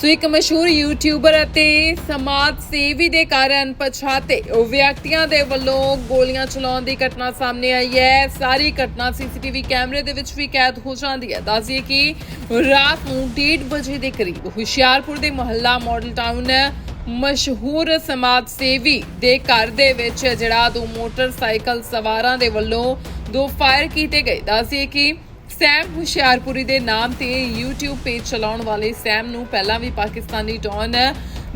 ਸੋ ਇੱਕ ਮਸ਼ਹੂਰ ਯੂਟਿਊਬਰ ਅਤੇ ਸਮਾਜ ਸੇਵੀ ਦੇ ਕਾਰਨ ਪਛਾਤੇ ਵਿਅਕਤੀਆਂ ਦੇ ਵੱਲੋਂ ਗੋਲੀਆਂ ਚਲਾਉਣ ਦੀ ਘਟਨਾ ਸਾਹਮਣੇ ਆਈ ਹੈ। ਸਾਰੀ ਘਟਨਾ ਸੀਸੀਟੀਵੀ ਕੈਮਰੇ ਦੇ ਵਿੱਚ ਵੀ ਕੈਦ ਹੋ ਜਾਂਦੀ ਹੈ। ਦੱਸਦੀਏ ਕਿ ਰਾਤ ਨੂੰ 1:30 ਵਜੇ ਦੇ ਕਰੀਬ ਹੁਸ਼ਿਆਰਪੁਰ ਦੇ ਮੁਹੱਲਾ ਮਾਡਲ ਟਾਊਨ ਮਸ਼ਹੂਰ ਸਮਾਜ ਸੇਵੀ ਦੇ ਘਰ ਦੇ ਵਿੱਚ ਜਿਹੜਾ ਦੋ ਮੋਟਰਸਾਈਕਲ ਸਵਾਰਾਂ ਦੇ ਵੱਲੋਂ ਦੋ ਫਾਇਰ ਕੀਤੇ ਗਏ। ਦੱਸਦੀਏ ਕਿ ਸੈਮ ਹੁਸ਼ਿਆਰਪੁਰੀ ਦੇ ਨਾਮ ਤੇ YouTube ਪੇਜ ਚਲਾਉਣ ਵਾਲੇ ਸੈਮ ਨੂੰ ਪਹਿਲਾਂ ਵੀ ਪਾਕਿਸਤਾਨੀ ਡੌਨ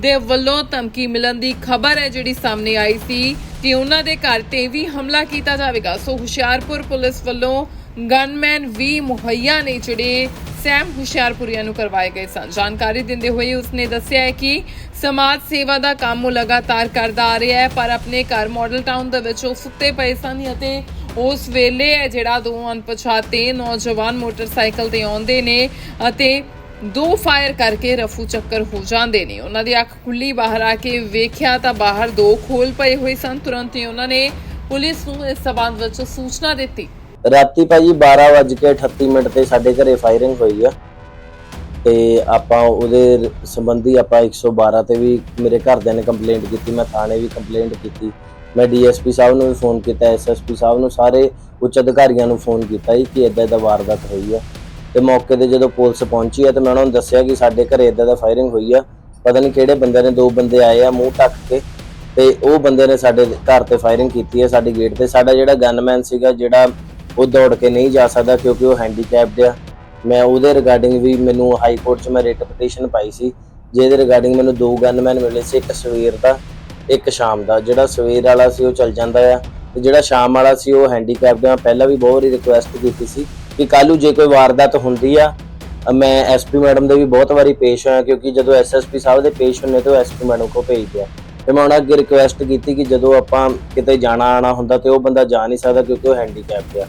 ਦੇ ਵੱਲੋਂ ਧਮਕੀ ਮਿਲਣ ਦੀ ਖਬਰ ਹੈ ਜਿਹੜੀ ਸਾਹਮਣੇ ਆਈ ਸੀ ਕਿ ਉਹਨਾਂ ਦੇ ਘਰ ਤੇ ਵੀ ਹਮਲਾ ਕੀਤਾ ਜਾਵੇਗਾ। ਸੋ ਹੁਸ਼ਿਆਰਪੁਰ ਪੁਲਿਸ ਵੱਲੋਂ ਗਨਮੈਨ ਵੀ ਮੁਹੱਈਆ ਨੇ ਜਿਹੜੇ ਸੈਮ ਹੁਸ਼ਿਆਰਪੁਰੀਆ ਨੂੰ ਕਰਵਾਏ ਗਏ ਸਨ। ਜਾਣਕਾਰੀ ਦਿੰਦੇ ਹੋਏ ਉਸਨੇ ਦੱਸਿਆ ਹੈ ਕਿ ਸਮਾਜ ਸੇਵਾ ਦਾ ਕੰਮ ਉਹ ਲਗਾਤਾਰ ਕਰਦਾ ਆ ਰਿਹਾ ਹੈ, ਪਰ ਆਪਣੇ ਘਰ ਮਾਡਲ ਟਾਊਨ ਦੇ ਵਿੱਚ ਉਹ ਸੁੱਤੇ ਪਏ ਸਨ ਅਤੇ ਉਸ ਵੇਲੇ ਹੈ ਜਿਹੜਾ ਦੋ ਅਣਪਛਾਤੇ ਨੌਜਵਾਨ ਮੋਟਰਸਾਈਕਲ ਤੇ ਆਉਂਦੇ ਨੇ ਅਤੇ ਦੋ ਫਾਇਰ ਕਰਕੇ ਰਫੂ ਚੱਕਰ ਹੋ ਜਾਂਦੇ ਨੇ। ਉਹਨਾਂ ਦੀ ਅੱਖ ਖੁੱਲੀ, ਬਾਹਰ ਆ ਕੇ ਵੇਖਿਆ ਤਾਂ ਬਾਹਰ ਦੋ ਖੋਲ ਪਏ ਹੋਏ ਸਨ। ਤੁਰੰਤ ਹੀ ਉਹਨਾਂ ਨੇ ਪੁਲਿਸ ਨੂੰ ਇਸ ਸਬੰਧ ਵਿੱਚ ਸੂਚਨਾ ਦਿੱਤੀ। ਰਾਤੀ ਭਾਜੀ 12:38 ਮਿੰਟ ਤੇ ਸਾਡੇ ਘਰੇ ਫਾਇਰਿੰਗ ਹੋਈ ਆ। ਤੇ ਆਪਾਂ ਉਹਦੇ ਸੰਬੰਧੀ ਆਪਾਂ 112 ਤੇ ਵੀ ਮੇਰੇ ਘਰਦਿਆਂ ਨੇ ਕੰਪਲੇਂਟ ਕੀਤੀ, ਮੈਂ ਥਾਣੇ ਵੀ ਕੰਪਲੇਂਟ ਕੀਤੀ। ਮੈਂ ਡੀਐਸਪੀ ਸਾਹਿਬ ਨੂੰ ਵੀ ਫੋਨ ਕੀਤਾ, ਐਸਐਸਪੀ ਸਾਹਿਬ ਨੂੰ, ਸਾਰੇ ਉੱਚ ਅਧਿਕਾਰੀਆਂ ਨੂੰ ਫੋਨ ਕੀਤਾ ਜੀ ਕਿ ਇਦਾਂ ਦਾ ਵਾਰਦਾਤ ਹੋਈ ਆ। ਤੇ ਮੌਕੇ ਤੇ ਜਦੋਂ ਪੁਲਿਸ ਪਹੁੰਚੀ ਆ ਤੇ ਮੈਂ ਉਹਨਾਂ ਨੂੰ ਦੱਸਿਆ ਕਿ ਸਾਡੇ ਘਰੇ ਇਦਾਂ ਦਾ ਫਾਇਰਿੰਗ ਹੋਈ ਆ। ਪਤਾ ਨਹੀਂ ਕਿਹੜੇ ਬੰਦੇ ਨੇ, ਦੋ ਬੰਦੇ ਆਏ ਆ ਮੂੰਹ ਢੱਕ ਕੇ ਤੇ ਉਹ ਬੰਦੇ ਨੇ ਸਾਡੇ ਘਰ ਤੇ ਫਾਇਰਿੰਗ ਕੀਤੀ ਹੈ ਸਾਡੇ ਗੇਟ ਤੇ। ਸਾਡਾ ਜਿਹੜਾ ਗਨਮੈਨ ਸੀਗਾ, ਜਿਹੜਾ ਉਹ ਦੌੜ ਕੇ ਨਹੀਂ ਜਾ ਸਕਦਾ ਕਿਉਂਕਿ ਉਹ ਹੈਂਡੀਕੈਪਡ ਆ। ਮੈਂ ਉਹਦੇ ਰਿਗਾਰਡਿੰਗ ਵੀ ਮੈਨੂੰ ਹਾਈ ਕੋਰਟ 'ਚ ਮੈਂ ਰਿਟ ਪਟੀਸ਼ਨ ਪਾਈ ਸੀ। ਜਿਹਦੇ ਰਿਗਾਰਡਿੰਗ ਮੈਨੂੰ ਦੋ ਗਨਮੈਨ ਮਿਲੇ ਸੀ, ਇੱਕ ਸਵੇਰ ਦਾ। ਇੱਕ ਸ਼ਾਮ ਦਾ ਜਿਹੜਾ ਸਵੇਰ ਵਾਲਾ ਸੀ ਉਹ ਚੱਲ ਜਾਂਦਾ ਆ ਤੇ ਜਿਹੜਾ ਸ਼ਾਮ ਵਾਲਾ ਸੀ ਉਹ ਹੈਂਡੀਕੈਪਡ ਆ ਪਹਿਲਾਂ ਵੀ ਬਹੁਤ ਵਾਰੀ ਰਿਕੁਐਸਟ ਕੀਤੀ ਸੀ ਕਿ ਕੱਲ੍ਹ ਜੇ ਕੋਈ ਵਾਰਦਾਤ ਹੁੰਦੀ ਆ ਅ, ਮੈਂ ਐਸਪੀ ਮੈਡਮ ਦੇ ਵੀ ਬਹੁਤ ਵਾਰੀ ਪੇਸ਼ ਹੋਇਆ ਕਿਉਂਕਿ ਜਦੋਂ ਐਸਐਸਪੀ ਸਾਹਿਬ ਦੇ ਪੇਸ਼ ਹੁੰਨੇ ਤੇ ਉਹ ਐਸਪੀ ਮੈਡਮ ਕੋ ਭੇਜ ਆ। ਤੇ ਮੈਂ ਉਹਨਾਂ ਅੱਗੇ ਰਿਕੁਐਸਟ ਕੀਤੀ ਕਿ ਜਦੋਂ ਆਪਾਂ ਕਿਤੇ ਜਾਣਾ ਆਣਾ ਹੁੰਦਾ ਤੇ ਉਹ ਬੰਦਾ ਜਾ ਨਹੀਂ ਸਕਦਾ ਕਿਉਂਕਿ ਉਹ ਹੈਂਡੀਕੈਪਡ ਆ।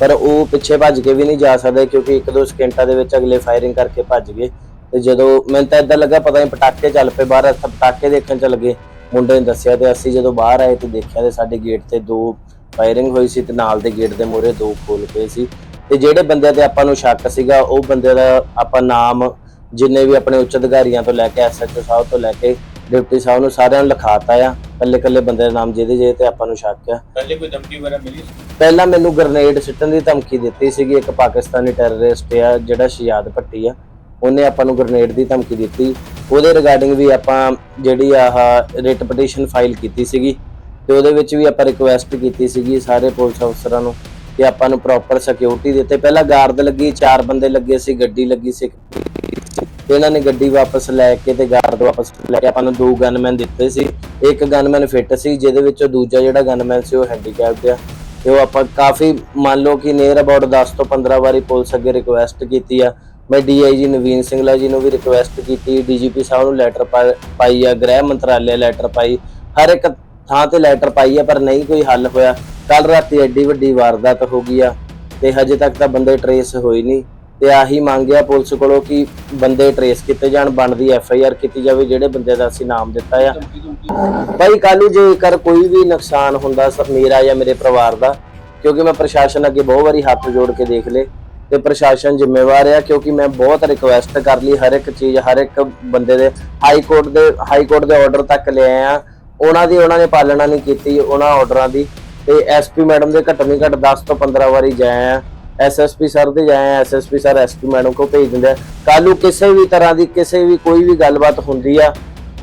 ਪਰ ਉਹ ਪਿੱਛੇ ਭੱਜ ਕੇ ਵੀ ਨਹੀਂ ਜਾ ਸਕਦਾ ਕਿਉਂਕਿ ਇੱਕ ਦੋ ਸਕਿੰਟਾਂ ਦੇ ਵਿੱਚ ਅਗਲੇ ਫਾਇਰਿੰਗ ਕਰਕੇ ਭੱਜ ਗਏ ਤੇ ਜਦੋਂ ਮੈਨੂੰ ਤਾਂ ਇਦਾਂ ਲੱਗਾ ਪਤਾ ਨਹੀਂ ਪਟਾਕੇ ਚੱਲ ਪਏ ਬਾਹਰ ਪਟਾਕੇ ਦੇਖਣ ਚੱਲ ਗਏ। ਮੁੰਡੇ ਨੇ ਦੱਸਿਆ ਤੇ ਅਸੀਂ ਜਦੋਂ ਬਾਹਰ ਆਏ ਤੇ ਦੇਖਿਆ ਤੇ ਸਾਡੇ ਗੇਟ ਤੇ ਦੋ ਫਾਇਰਿੰਗ ਹੋਈ ਸੀ ਤੇ ਨਾਲ ਦੇ ਗੇਟ ਦੇ ਮੂਹਰੇ ਦੋ ਖੋਲ ਪਏ ਸੀ। ਤੇ ਜਿਹੜੇ ਬੰਦੇ ਤੇ ਆਪਾਂ ਨੂੰ ਸ਼ੱਕ ਸੀਗਾ ਉਹ ਬੰਦੇ ਦਾ ਆਪਾਂ ਨਾਮ ਜਿੰਨੇ ਵੀ ਆਪਣੇ ਉੱਚ ਅਧਿਕਾਰੀਆਂ ਤੋਂ ਲੈ ਕੇ ਐਸਐਚਓ ਸਾਹਿਬ ਤੋਂ ਲੈ ਕੇ ਡਿਪਟੀ ਸਾਹਿਬ ਨੂੰ ਸਾਰਿਆਂ ਨੂੰ ਲਿਖਾਤਾ ਆ। ਕੱਲੇ ਕੱਲੇ ਬੰਦੇ ਦਾ ਨਾਮ ਜਿਹਦੇ ਜਿਹਦੇ ਤੇ ਆਪਾਂ ਨੂੰ ਸ਼ੱਕ ਆ। ਪਹਿਲੇ ਕੋਈ ਧਮਕੀ ਵਗੈਰਾ ਮਿਲੀ ਸੀ? ਪਹਿਲਾਂ ਮੈਨੂੰ ਗ੍ਰਨੇਡ ਸਿੱਟਣ ਦੀ ਧਮਕੀ ਦਿੱਤੀ ਸੀਗੀ। ਇੱਕ ਪਾਕਿਸਤਾਨੀ ਟੈਰਰਿਸਟ ਆ ਜਿਹੜਾ ਸ਼ਿਆਦ ਭੱਟੀ ਆ ਉਹਨੇ ਆਪਾਂ ਨੂੰ ਗ੍ਰਨੇਡ ਦੀ ਧਮਕੀ ਦਿੱਤੀ। ਉਹਦੇ ਰਿਗਾਰਡਿੰਗ ਵੀ ਆਪਾਂ ਜਿਹੜੀ ਆਹ ਰਿਟ ਪਟੀਸ਼ਨ ਫਾਈਲ ਕੀਤੀ ਸੀਗੀ ਤੇ ਉਹਦੇ ਵਿੱਚ ਵੀ ਆਪਾਂ ਰਿਕੁਐਸਟ ਕੀਤੀ ਸੀਗੀ ਸਾਰੇ ਪੁਲਿਸ ਅਫਸਰਾਂ ਨੂੰ ਕਿ ਆਪਾਂ ਨੂੰ ਪ੍ਰੋਪਰ ਸਿਕਿਉਰਿਟੀ ਦਿੱਤੇ। ਪਹਿਲਾਂ ਗਾਰਡ ਲੱਗੀ, ਚਾਰ ਬੰਦੇ ਲੱਗੇ ਸੀ, ਗੱਡੀ ਲੱਗੀ ਸੀ। ਤੇ ਇਹਨਾਂ ਨੇ ਗੱਡੀ ਵਾਪਸ ਲੈ ਕੇ ਤੇ ਗਾਰਡ ਵਾਪਸ ਲੈ ਕੇ ਆਪਾਂ ਨੂੰ ਦੋ ਗਨਮੈਨ ਦਿੱਤੇ ਸੀ। ਇੱਕ ਗਨਮੈਨ ਫਿੱਟ ਸੀ, ਜਿਹਦੇ ਵਿੱਚੋਂ ਦੂਜਾ ਜਿਹੜਾ ਗਨਮੈਨ ਸੀ ਉਹ ਹੈਂਡੀਕੈਪਡ ਆ। ਤੇ ਉਹ ਆਪਾਂ ਕਾਫੀ ਮੰਨ ਲਓ ਕਿ ਨੀਅਰ ਅਬਾਊਟ 10 ਤੋਂ 15 ਵਾਰੀ ਪੁਲਿਸ ਅੱਗੇ ਰਿਕੁਐਸਟ ਕੀਤੀ ਆ। ਮੈਂ ਡੀਆਈਜੀ ਨਵੀਨ ਸਿੰਘਲਾ ਜੀ ਨੂੰ ਵੀ ਰਿਕੁਐਸਟ ਕੀਤੀ ਡੀਜੀਪੀ ਸਾਹਿਬ ਨੂੰ ਲੈਟਰ ਪਾਈ ਆ, ਗ੍ਰਹਿ ਮੰਤਰਾਲੇ ਲੈਟਰ ਪਾਈ। ਹਰ ਇੱਕ ਥਾਂ ਤੇ ਲੈਟਰ ਪਾਈ ਆ, ਪਰ ਨਹੀਂ ਕੋਈ ਹੱਲ ਹੋਇਆ। ਕੱਲ ਰਾਤੀ ਐਡੀ ਵੱਡੀ ਵਾਰਦਾਤ ਹੋ ਗਈ ਆ ਤੇ ਹਜੇ ਤੱਕ ਤਾਂ ਬੰਦੇ ਟਰੇਸ ਹੋਈ ਨਹੀਂ। ਤੇ ਆਹੀ ਮੰਗਿਆ ਪੁਲਿਸ ਕੋਲੋਂ ਕਿ ਬੰਦੇ ਟਰੇਸ ਕੀਤੇ ਜਾਣ, ਬਣਦੀ ਐਫ ਆਈ ਆਰ ਕੀਤੀ ਜਾਵੇ, ਜਿਹੜੇ ਬੰਦੇ ਦਾ ਅਸੀਂ ਨਾਮ ਦਿੱਤਾ ਆ। ਭਾਈ, ਕੱਲ੍ਹ ਜੇਕਰ ਕੋਈ ਵੀ ਨੁਕਸਾਨ ਹੁੰਦਾ ਸਰ ਮੇਰਾ ਜਾਂ ਮੇਰੇ ਪਰਿਵਾਰ ਦਾ, ਕਿਉਂਕਿ ਮੈਂ ਪ੍ਰਸ਼ਾਸਨ ਅੱਗੇ ਬਹੁਤ ਵਾਰੀ ਹੱਥ ਜੋੜ ਕੇ ਦੇਖ ਲਏ ਤੇ ਪ੍ਰਸ਼ਾਸਨ ਜ਼ਿੰਮੇਵਾਰ ਆ, ਕਿਉਂਕਿ ਮੈਂ ਬਹੁਤ ਰਿਕੁਐਸਟ ਕਰ ਲਈ ਹਰ ਇੱਕ ਚੀਜ਼, ਹਰ ਇੱਕ ਬੰਦੇ ਦੇ। ਹਾਈ ਕੋਰਟ ਦੇ ਹਾਈ ਕੋਰਟ ਦੇ ਆਰਡਰ ਤੱਕ ਲੈ ਆਏ ਉਹਨਾਂ ਦੀ ਉਹਨਾਂ ਨੇ ਪਾਲਣਾ ਨਹੀਂ ਕੀਤੀ, ਉਹਨਾਂ ਆਰਡਰਾਂ ਦੀ। ਤੇ ਐਸਪੀ ਮੈਡਮ ਦੇ ਘੱਟ ਨਹੀਂ ਘੱਟ 10 ਤੋਂ 15 ਵਾਰੀ ਜਾਏ ਆ ਐਸਐਸਪੀ ਸਰ ਦੇ ਜਾਏ ਆ ਐਸਐਸਪੀ ਸਰ ਐਸਪੀ ਮੈਡਮ ਕੋ ਭੇਜ ਦਿੰਦੇ ਆ। ਨੂੰ ਕਿਸੇ ਵੀ ਤਰ੍ਹਾਂ ਦੀ, ਕਿਸੇ ਵੀ ਕੋਈ ਵੀ ਗੱਲਬਾਤ ਹੁੰਦੀ ਆ,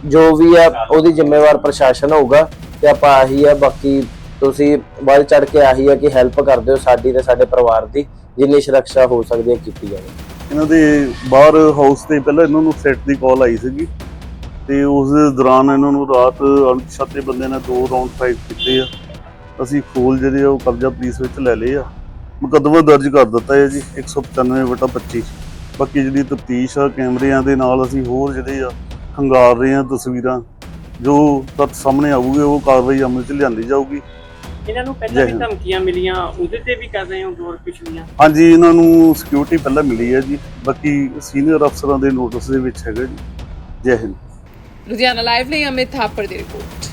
ਜੋ ਵੀ ਆ, ਉਹਦੀ ਜ਼ਿੰਮੇਵਾਰ ਪ੍ਰਸ਼ਾਸਨ ਹੋਊਗਾ। ਤੇ ਆਪਾਂ ਆਹੀ ਆ, ਬਾਕੀ ਤੁਸੀਂ ਵੱਧ ਚੜ ਕੇ ਆਹੀ ਆ ਕਿ ਹੈਲਪ ਕਰ ਦਿਓ ਸਾਡੀ ਤੇ ਸਾਡੇ ਪਰਿਵਾਰ ਦੀ। ਜਿੰਨੀ ਸੁਰੱਖਿਆ ਹੋ ਸਕਦੀ ਹੈ, ਕੀਤੀ ਜਾਵੇ। ਇਹਨਾਂ ਦੇ ਬਾਹਰ ਹਾਊਸ ਤੇ ਪਹਿਲਾਂ ਇਹਨਾਂ ਨੂੰ ਸੈੱਟ ਦੀ ਕਾਲ ਆਈ ਸੀਗੀ ਤੇ ਉਸ ਦੌਰਾਨ ਇਹਨਾਂ ਨੂੰ ਰਾਤ ਅਣਪਛਾਤੇ ਬੰਦੇ ਨੇ ਦੋ ਰਾਉਂਡ ਫਾਈਟ ਕੀਤੇ ਆ। ਅਸੀਂ ਖੋਲ ਜਿਹੜੇ ਆ, ਉਹ ਕਬਜ਼ਾ ਪੁਲਿਸ ਵਿੱਚ ਲੈ ਲਏ ਆ। ਮੁਕੱਦਮਾ ਦਰਜ ਕਰ ਦਿੱਤਾ ਹੈ ਜੀ 195 ਵਟਾ 25 ਬਾਕੀ ਜਿਹੜੀ ਤਫਤੀਸ਼ ਆ, ਕੈਮਰਿਆਂ ਦੇ ਨਾਲ ਅਸੀਂ ਹੋਰ ਜਿਹੜੇ ਆ ਖੰਗਾਰ ਰਹੇ ਆ ਤਸਵੀਰਾਂ। ਜੋ ਤੱਥ ਸਾਹਮਣੇ ਆਊਗੇ, ਉਹ ਕਾਰਵਾਈ ਅਮਲ 'ਚ ਲਿਆਂਦੀ ਜਾਊਗੀ। ਇਹਨਾਂ ਨੂੰ ਪਹਿਲਾਂ ਵੀ। ਧਮਕੀਆਂ ਮਿਲੀਆਂ ਉਹਦੇ ਤੇ ਵੀ ਕਰ ਰਹੇ ਹੋ ਹੋਰ ਪਿਛਲੀਆਂ? ਹਾਂਜੀ ਇਹਨਾਂ ਨੂੰ ਸਿਕਿਉਰਿਟੀ ਪਹਿਲਾਂ ਮਿਲੀ ਹੈ ਜੀ। ਬਾਕੀ ਸੀਨੀਅਰ ਅਫਸਰਾਂ ਦੇ ਨੋਟਿਸ ਦੇ ਵਿੱਚ ਹੈਗਾ ਜੀ। ਜੈ ਹਿੰਦ। ਲੁਧਿਆਣਾ ਲਾਈਵ ਲਈ ਅਮਿਤ ਥਾਪੜ ਦੀ ਰਿਪੋਰਟ